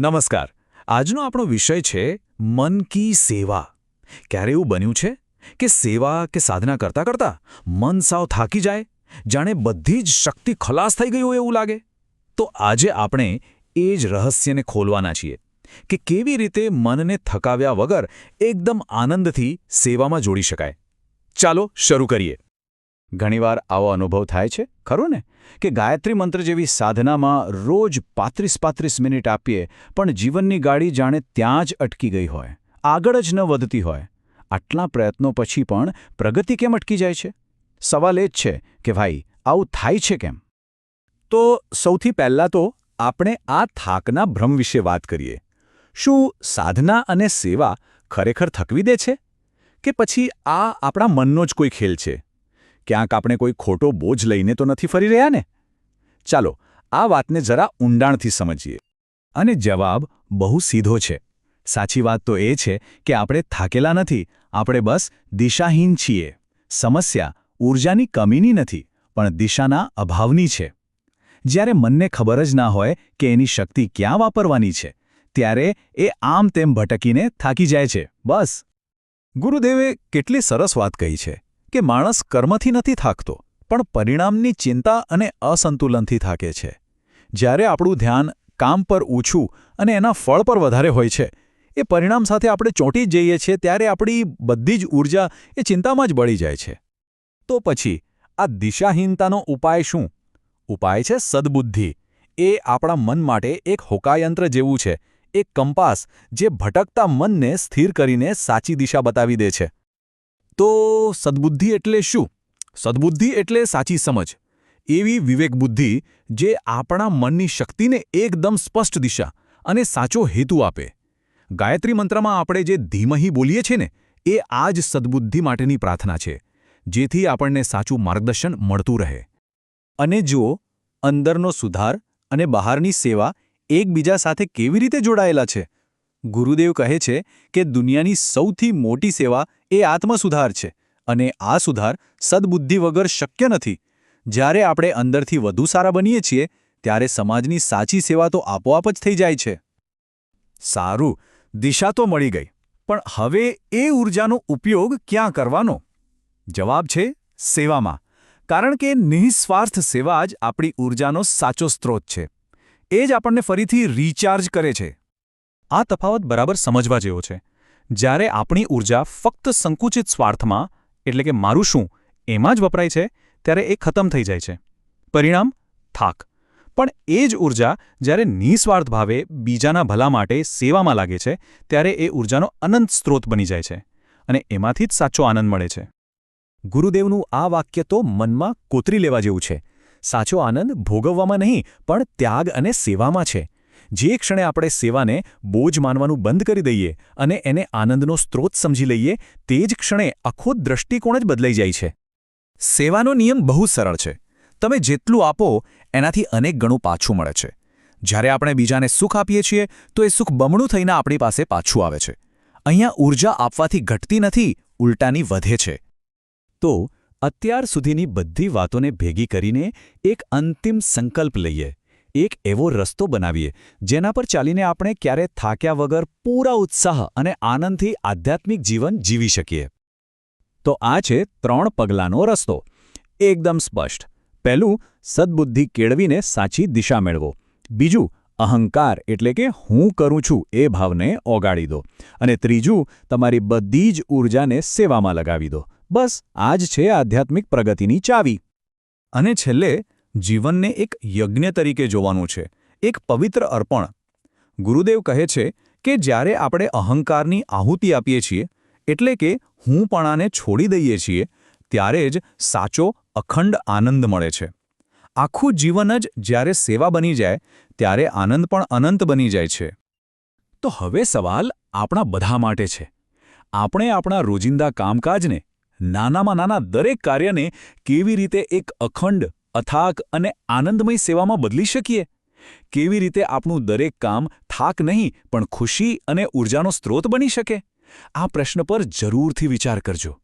નમસ્કાર. આજનો આપણો વિષય છે મન કી સેવા. ક્યારે એવું બન્યું છે કે સેવા કે સાધના કરતા કરતા મન સાવ થાકી જાય, જાણે બધી જ શક્તિ ખલાસ થઈ ગઈ હોય એવું લાગે? તો આજે આપણે એ જ રહસ્યને ખોલવાના છીએ કે કેવી રીતે મનને થકાવ્યા વગર એકદમ આનંદથી સેવામાં જોડી શકાય. ચાલો શરૂ કરીએ. ઘણીવાર આવો અનુભવ થાય છે, ખરું ને? કે ગાયત્રી મંત્ર જેવી સાધનામાં રોજ પાંત્રીસ પાંત્રીસ મિનિટ આપીએ, પણ જીવનની ગાડી જાણે ત્યાં જ અટકી ગઈ હોય, આગળ જ ન વધતી હોય. આટલા પ્રયત્નો પછી પણ પ્રગતિ કેમ અટકી જાય છે? સવાલ એ જ છે કે ભાઈ, આવું થાય છે કેમ? તો સૌથી પહેલાં તો આપણે આ થાકના ભ્રમ વિશે વાત કરીએ. શું સાધના અને સેવા ખરેખર થકવી દે છે? કે પછી આ આપણા મનનો જ કોઈ ખેલ છે? ક્યાંક આપણે કોઈ ખોટો બોજ લઈને તો નથી ફરી રહ્યા ને? ચાલો, આ વાતને જરા ઊંડાણથી સમજીએ. અને જવાબ બહુ સીધો છે. સાચી વાત તો એ છે કે આપણે થાકેલા નથી, આપણે બસ દિશાહીન છીએ. સમસ્યા ઊર્જાની કમીની નથી, પણ દિશાના અભાવની છે. જ્યારે મનને ખબર જ ના હોય કે એની શક્તિ ક્યાં વાપરવાની છે, ત્યારે એ આમ તેમ ભટકીને થાકી જાય છે. બસ. ગુરુદેવે કેટલી સરસ વાત કહી છે. કે માણસ કર્મથી નથી થાકતો, પણ પરિણામની ચિંતા અને અસંતુલનથી થાકે છે. જ્યારે આપણું ધ્યાન કામ પર ઓછું અને એના ફળ પર વધારે હોય છે, એ પરિણામ સાથે આપણે ચોંટી જઈએ છીએ ત્યારે આપણી બધી જ ઊર્જા એ ચિંતામાં જ બળી જાય છે. તો પછી, આ દિશાહીનતાનો ઉપાય શું? ઉપાય છે સદબુદ્ધિ. એ આપણા મન માટે એક હોકાયંત્ર જેવું છે, એક કંપાસ જે ભટકતા મનને સ્થિર કરીને સાચી દિશા બતાવી દે છે. તો સદબુદ્ધિ એટલે શું? સદબુદ્ધિ એટલે સાચી સમજ. એવી વિવેકબુદ્ધિ જે આપણા મનની શક્તિને એકદમ સ્પષ્ટ દિશા અને સાચો હેતુ આપે. ગાયત્રી મંત્રમાં આપણે જે ધીમહી બોલીએ છીએ ને, એ આ જ સદબુદ્ધિ માટેની પ્રાર્થના છે, જેથી આપણને સાચું માર્ગદર્શન મળતું રહે. અને જુઓ, અંદરનો સુધાર અને બહારની સેવા એકબીજા સાથે કેવી રીતે જોડાયેલા છે. ગુરુદેવ કહે છે કે દુનિયાની સૌથી મોટી સેવા એ આત્મસુધાર છે અને આ સુધાર સદબુદ્ધિ વગર શક્ય નથી. જ્યારે આપણે અંદરથી વધુ સારા બનીએ છીએ, ત્યારે સમાજની સાચી સેવા તો આપોઆપ જ થઈ જાય છે. સારું, દિશા તો મળી ગઈ, પણ હવે એ ઊર્જાનો ઉપયોગ ક્યાં કરવાનો? જવાબ છે, સેવામાં. કારણ કે નિઃસ્વાર્થ સેવા જ આપણી ઊર્જાનો સાચો સ્ત્રોત છે. એ જ આપણને ફરીથી રિચાર્જ કરે છે. આ તફાવત બરાબર સમજવા જેવો છે. જ્યારે આપણી ઊર્જા ફક્ત સંકુચિત સ્વાર્થમાં, એટલે કે મારું શું, એમાં જ વપરાય છે, ત્યારે એ ખતમ થઈ જાય છે. પરિણામ, થાક. પણ એ જ ઊર્જા જ્યારે નિસ્વાર્થ ભાવે બીજાના ભલા માટે સેવામાં લાગે છે, ત્યારે એ ઊર્જાનો અનંત સ્ત્રોત બની જાય છે અને એમાંથી જ સાચો આનંદ મળે છે. ગુરુદેવનું આ વાક્ય તો મનમાં કોતરી લેવા જેવું છે. સાચો આનંદ ભોગવવામાં નહીં, પણ ત્યાગ અને સેવામાં છે. જે ક્ષણે આપણે સેવાને બોજ માનવાનું બંધ કરી દઈએ અને એને આનંદનો સ્ત્રોત સમજી લઈએ, તે જ ક્ષણે આખો દ્રષ્ટિકોણ જ બદલાઈ જાય છે. સેવાનો નિયમ બહુ સરળ છે. તમે જેટલું આપો, એનાથી અનેક ગણું પાછું મળે છે. જ્યારે આપણે બીજાને સુખ આપીએ છીએ, તો એ સુખ બમણું થઈને આપણી પાસે પાછું આવે છે. અહીંયા ઊર્જા આપવાથી ઘટતી નથી, ઉલટાની વધે છે. તો અત્યાર સુધીની બધી વાતોને ભેગી કરીને એક અંતિમ સંકલ્પ લઈએ. એક એવો રસ્તો બનાવીએ, જેના પર ચાલીને આપણે ક્યારે થાક્યા વગર પૂરા ઉત્સાહ અને આનંદથી આધ્યાત્મિક જીવન જીવી શકીએ. તો આ છે ત્રણ પગલાંનો રસ્તો. એકદમ સ્પષ્ટ. પહેલું, સદબુદ્ધિ કેળવીને સાચી દિશા મેળવો. બીજું, અહંકાર એટલે કે હું કરું છું એ ભાવને ઓગાળી દો. અને ત્રીજું, તમારી બધી જ ઊર્જાને સેવામાં લગાવી દો. બસ, આ જ છે આધ્યાત્મિક પ્રગતિની ચાવી. અને છેલ્લે જીવનને એક યજ્ઞ તરીકે જોવાનું છે, એક પવિત્ર અર્પણ. ગુરુદેવ કહે છે કે જ્યારે આપણે અહંકારની આહુતિ આપીએ છીએ, એટલે કે હુંપણાને છોડી દઈએ છીએ, ત્યારે જ સાચો, અખંડ આનંદ મળે છે. આખું જીવન જ જ્યારે સેવા બની જાય, ત્યારે આનંદ પણ અનંત બની જાય છે. તો હવે સવાલ આપણા બધા માટે છે. આપણે આપણા રોજિંદા કામકાજને, નાનામાં નાના દરેક કાર્યને કેવી રીતે એક અખંડ અથાક અને આનંદમય સેવામાં બદલી શકીએ? કેવી રીતે આપણું દરેક કામ થાક નહીં, પણ ખુશી અને ઊર્જાનો સ્ત્રોત બની શકે? આ પ્રશ્ન પર જરૂરથી વિચાર કરજો.